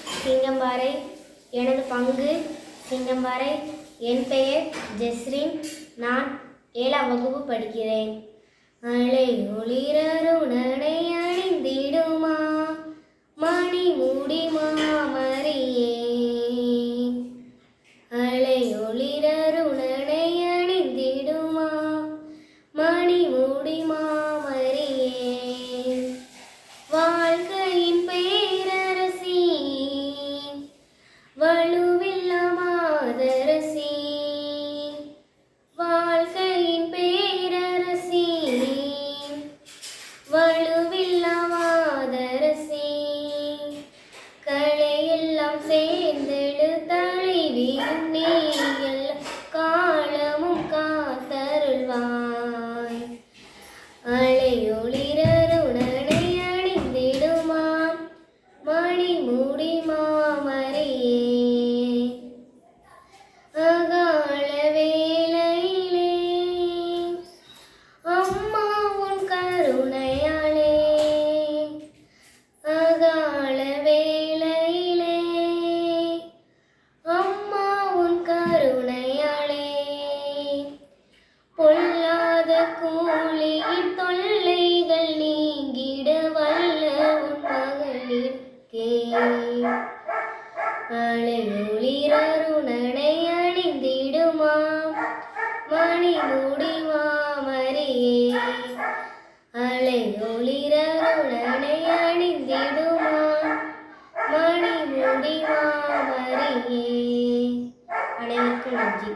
சிங்கம்பாறை எனது பங்கு சிங்கம்பாறை. என் பெயர் ஜெஸ்ரின். நான் ஏழாம் வகுப்பு படிக்கிறேன். அலை ஒளிரருணனை அணிந்திடுமா? மணி மூடிமா? களையெல்லாம் சேர்ந்தெழு நீயல். கூலி தொல்லைகள் நீங்கிட வல்ல உன் மகளிர்க்கே. அழகுளிரருணனை அணிந்திடுமாம் மணி மூடி மாமரியே. அழகுளிரருணனை அணிந்திடுமாம் மணி மூடி மாமரியே. அனைவருக்கும் நன்றி.